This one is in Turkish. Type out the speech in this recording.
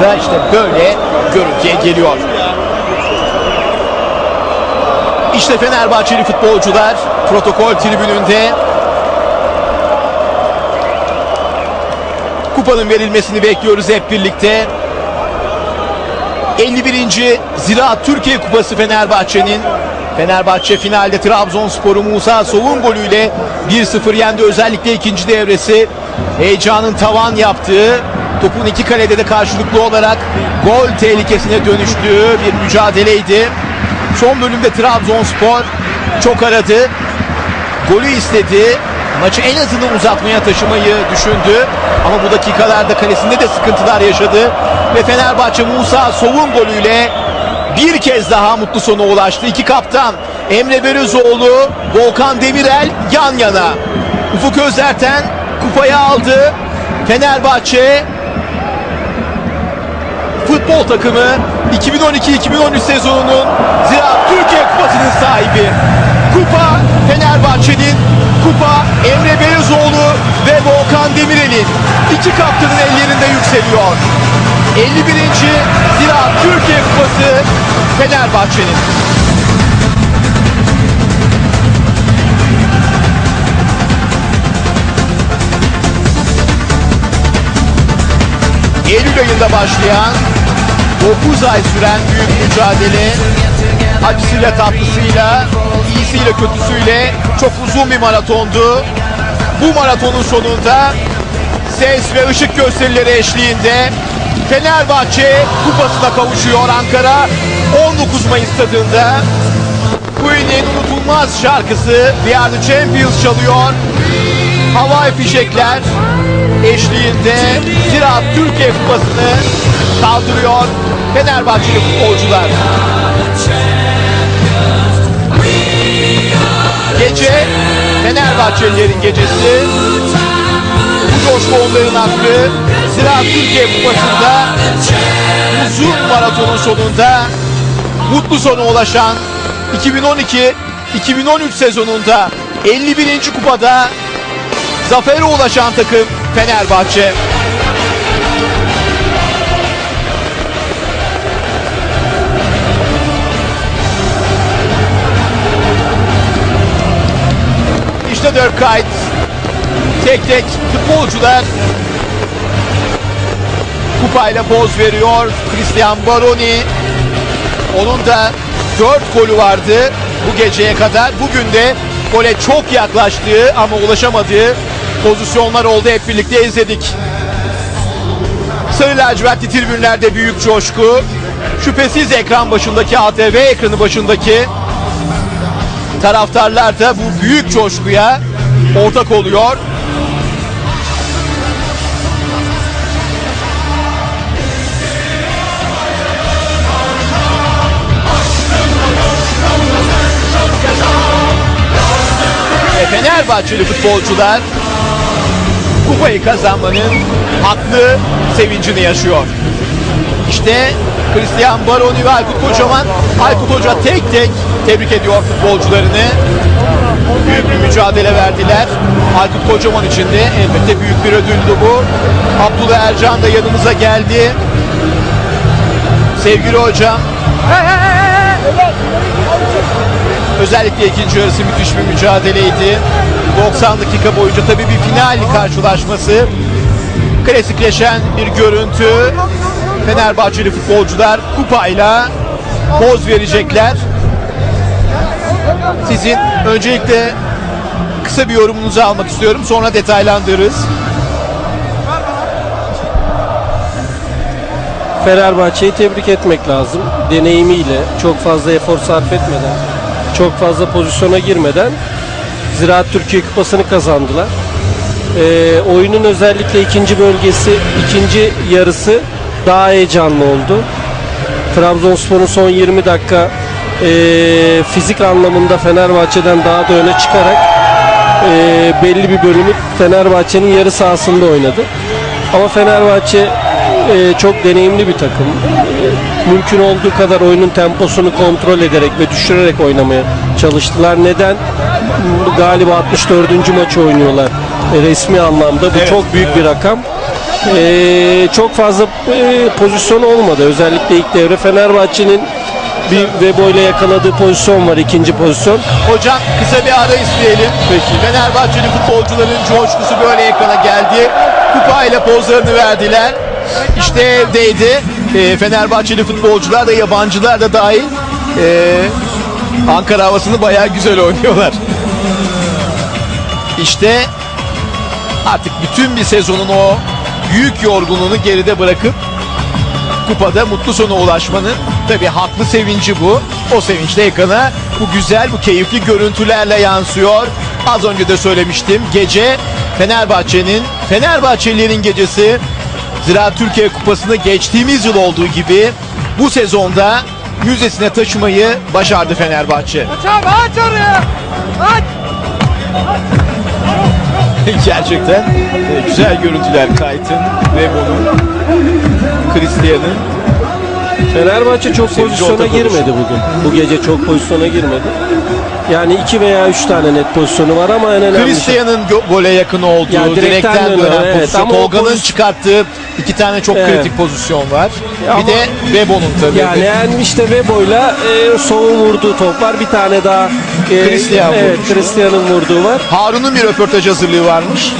da işte böyle görüntüye geliyor. İşte Fenerbahçeli futbolcular protokol tribününde kupanın verilmesini bekliyoruz hep birlikte. 51. Ziraat Türkiye Kupası Fenerbahçe'nin Fenerbahçe finalde Trabzonspor'u Musa Sov'un golüyle 1-0 yendi. Özellikle ikinci devresi heyecanın tavan yaptığı topun iki kalede de karşılıklı olarak gol tehlikesine dönüştüğü bir mücadeleydi. Son bölümde Trabzonspor çok aradı. Golü istedi. Maçı en azından uzatmaya taşımayı düşündü. Ama bu dakikalarda kalesinde de sıkıntılar yaşadı. Ve Fenerbahçe Musa Sov'un golüyle bir kez daha mutlu sona ulaştı. İki kaptan Emre Belözoğlu, Volkan Demirel yan yana. Ufuk Özerten kupayı aldı. Fenerbahçe futbol takımı 2012-2013 sezonunun Ziraat Türkiye Kupası'nın sahibi. Kupa Fenerbahçe'nin, kupa Emre Belözoğlu ve Volkan Demirel'in. iki kaptanın ellerinde yükseliyor. 51. Ziraat Türkiye Kupası Fenerbahçe'nin. Eylül ayında başlayan 9 ay süren büyük mücadele acısıyla tatlısıyla, iyisiyle kötüsüyle çok uzun bir maratondu. Bu maratonun sonunda ses ve ışık gösterileri eşliğinde Fenerbahçe kupasına kavuşuyor Ankara 19 Mayıs stadında. Queen'in unutulmaz şarkısı We Are The Champions çalıyor. Havai fişekler eşliğinde Ziraat Türkiye Kupası'nı kaldırıyor Fenerbahçeli futbolcular. Gece Fenerbahçelilerin gecesi. Bu coşku onların hakkı. Ziraat Türkiye Kupası'nda uzun maratonun sonunda mutlu sona ulaşan 2012-2013 sezonunda 51. kupada zafere ulaşan takım Fenerbahçe. İşte Dirk Kuyt. Tek tek futbolcular kupayla poz veriyor. Christian Baroni. Onun da 4 golü vardı bu geceye kadar. Bugün de gole çok yaklaştığı ama ulaşamadığı pozisyonlar oldu. Hep birlikte izledik. Sarı lacivertli tribünlerde büyük coşku. Şüphesiz ekran başındaki ATV ekranı başındaki taraftarlar da bu büyük coşkuya ortak oluyor. Fenerbahçeli futbolcular kupayı kazanmanın haklı sevincini yaşıyor. İşte Christian Baroni ve Aykut Kocaman. Aykut Hoca tek tek tebrik ediyor futbolcularını. Büyük bir mücadele verdiler. Aykut Kocaman için de elbette büyük bir ödüldü bu. Abdullah Ercan da yanımıza geldi. Sevgili hocam. Özellikle ikinci yarısı müthiş bir mücadeleydi. 90 dakika boyunca tabii bir final karşılaşması. Klasikleşen bir görüntü. Fenerbahçeli futbolcular kupayla poz verecekler. Sizin öncelikle kısa bir yorumunuzu almak istiyorum. Sonra detaylandırırız. Fenerbahçe'yi tebrik etmek lazım. Deneyimiyle çok fazla efor sarf etmeden, çok fazla pozisyona girmeden Ziraat Türkiye Kupası'nı kazandılar. Ee, oyunun özellikle ikinci bölgesi, ikinci yarısı daha heyecanlı oldu. Trabzonspor'un son 20 dakika ee, fizik anlamında Fenerbahçe'den daha da öne çıkarak ee, belli bir bölümü Fenerbahçe'nin yarı sahasında oynadı. Ama Fenerbahçe e, çok deneyimli bir takım. E, mümkün olduğu kadar oyunun temposunu kontrol ederek ve düşürerek oynamaya çalıştılar. Neden? Galiba 64. maçı oynuyorlar e, resmi anlamda. Bu Evet, çok büyük bir rakam. Ee, çok fazla e, pozisyon olmadı. Özellikle ilk devre Fenerbahçe'nin bir Vebo ile yakaladığı pozisyon var ikinci pozisyon. Hocam kısa bir ara isteyelim. Peki. Fenerbahçeli futbolcuların coşkusu böyle ekrana geldi. Kupayla pozlarını verdiler. İşte evdeydi. Ee, Fenerbahçeli futbolcular da yabancılar da dahil. ee, Ankara havasını bayağı güzel oynuyorlar. İşte artık bütün bir sezonun o büyük yorgunluğunu geride bırakıp kupada mutlu sona ulaşmanın tabi haklı sevinci bu. O sevinç de ekrana bu güzel, bu keyifli görüntülerle yansıyor. Az önce de söylemiştim. Gece Fenerbahçe'nin, Fenerbahçelilerin gecesi Zira Türkiye Kupası'nı geçtiğimiz yıl olduğu gibi bu sezonda müzesine taşımayı başardı Fenerbahçe. Aç abi aç oraya. Aç. Gerçekten e, güzel görüntüler Kayt'ın, Rebo'nun, Christian'ın. Fenerbahçe çok Sevinci pozisyona girmedi bugün. Bu gece çok pozisyona girmedi. Yani iki veya üç tane net pozisyonu var ama en önemli Christian'ın go- gole yakın olduğu, Ya direkten direkten dönen, dönen evet. pozisyon. Tolga'nın pozisyon- çıkarttığı iki tane çok Evet. kritik pozisyon var. Ya bir ama- de Rebo'nun tabii. Yani, yani işte Vebo'yla e, Sov'un vurduğu top var. Bir tane daha e, Christian evet. Christian'ın vurduğu var. Harun'un bir röportaj hazırlığı varmış.